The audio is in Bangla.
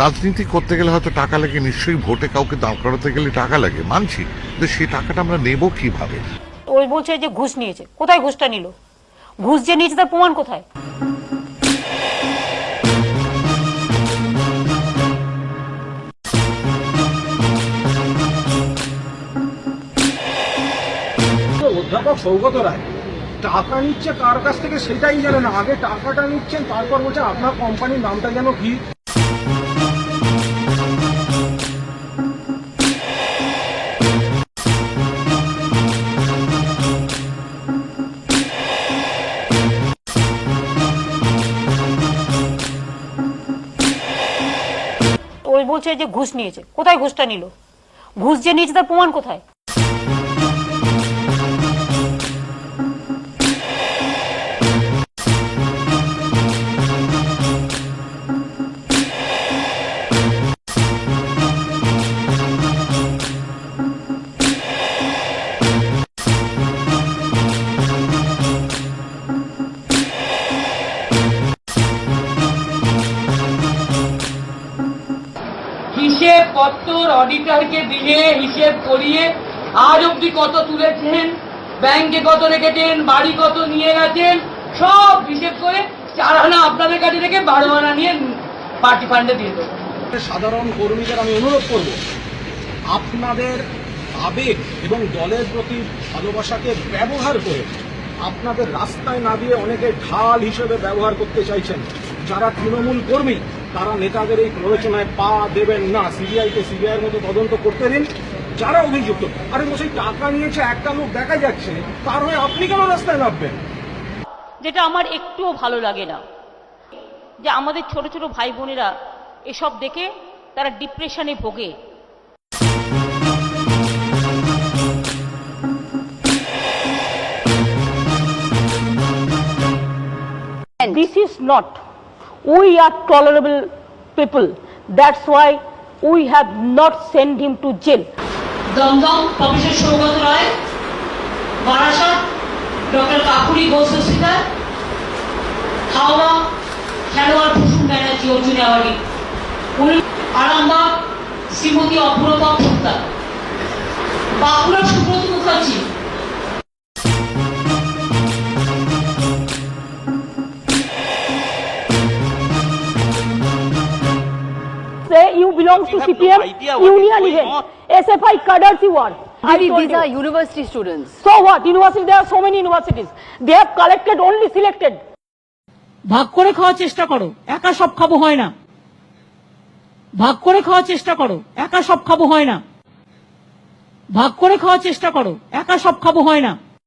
রাজনীতি করতে গেলে হয়তো টাকা লাগে নিশ্চয়ই ভোটে কাউকে দাঁড় করাতে গেলে টাকা লাগে মানছি। কিন্তু সেই টাকাটা আমরা নেব কীভাবে? ওই বলছে যে ঘুষ নিয়েছে। কোথায় ঘুষটা নিল? ঘুষ যে নিয়েছে তার প্রমাণ কোথায়? তো অধ্যাপক সৌগত রায় টাকা নিচ্ছে কার কাছ থেকে সেটাই জানে না। আগে টাকাটা নিচ্ছেন তারপর বলছে আপনার কোম্পানির নামটা যেন কি? বলছে যে ঘুষ নিয়েছে। কোথায় ঘুষটা নিল? ঘুষ যে নিয়েছে তার প্রমাণ কোথায়? হিসেব পত্তর অডিটরকে দিয়ে হিসেব করিয়ে আজ অব্দি কত তুলেছেন? ব্যাংকে কত রেখেছেন? বাড়ি কত নিয়ে গেছেন? সব হিসেব করে চার আনা আপনাদের কাছে রেখে বারো আনা নিয়ে পার্টি ফান্ডে দিয়ে দেবো। সাধারণ কর্মীদের আমি অনুরোধ করব, আপনাদের আবেগ এবং দলের প্রতি ভালোবাসাকে ব্যবহার করে আপনাদের রাস্তায় না দিয়ে অনেকে ঢাল হিসেবে ব্যবহার করতে চাইছেন। যারা তৃণমূল কর্মী তারা নেতাদের এই প্ররোচনায় পা দেবেন না। সিবিআইকে সিবিআইয়ের মতো তদন্ত করতে দিন, যারা অভিযুক্ত। আরে মশাই, টাকা নিয়েছে, একটা লোক দেখা যাচ্ছে, তার হয়ে আপনি কেন রাস্তায় নামবেন? যেটা আমার একটুও ভালো লাগে না। যে আমাদের ছোট ছোট ভাই বোনেরা এসব দেখে তারা ডিপ্রেশনে ভোগে। This is not. We are tolerable people. That's why we have not sent him to jail. Dum Dum professor Sougata Roy, Barasat, doctor Kakoli Ghosh Howrah খেলোয়াড় ভূষণ ব্যানার্জি, অর্জুন অ্যাওয়ার্ডি উনি Arambagh Shrimati Apurva Poddar Bankura Subrata Mukherjee Say you belong to CPM union even. SFI cadres you are. I these you. are university students. So what? University, there are so many universities. They have collected only selected. ভাগ করে খাওয়ার চেষ্টা করো একা সব খাব হয় না ভাগ করে খাওয়ার চেষ্টা করো একা সব খাব হয় না ভাগ করে খাওয়ার চেষ্টা করো একা সব খাব হয় না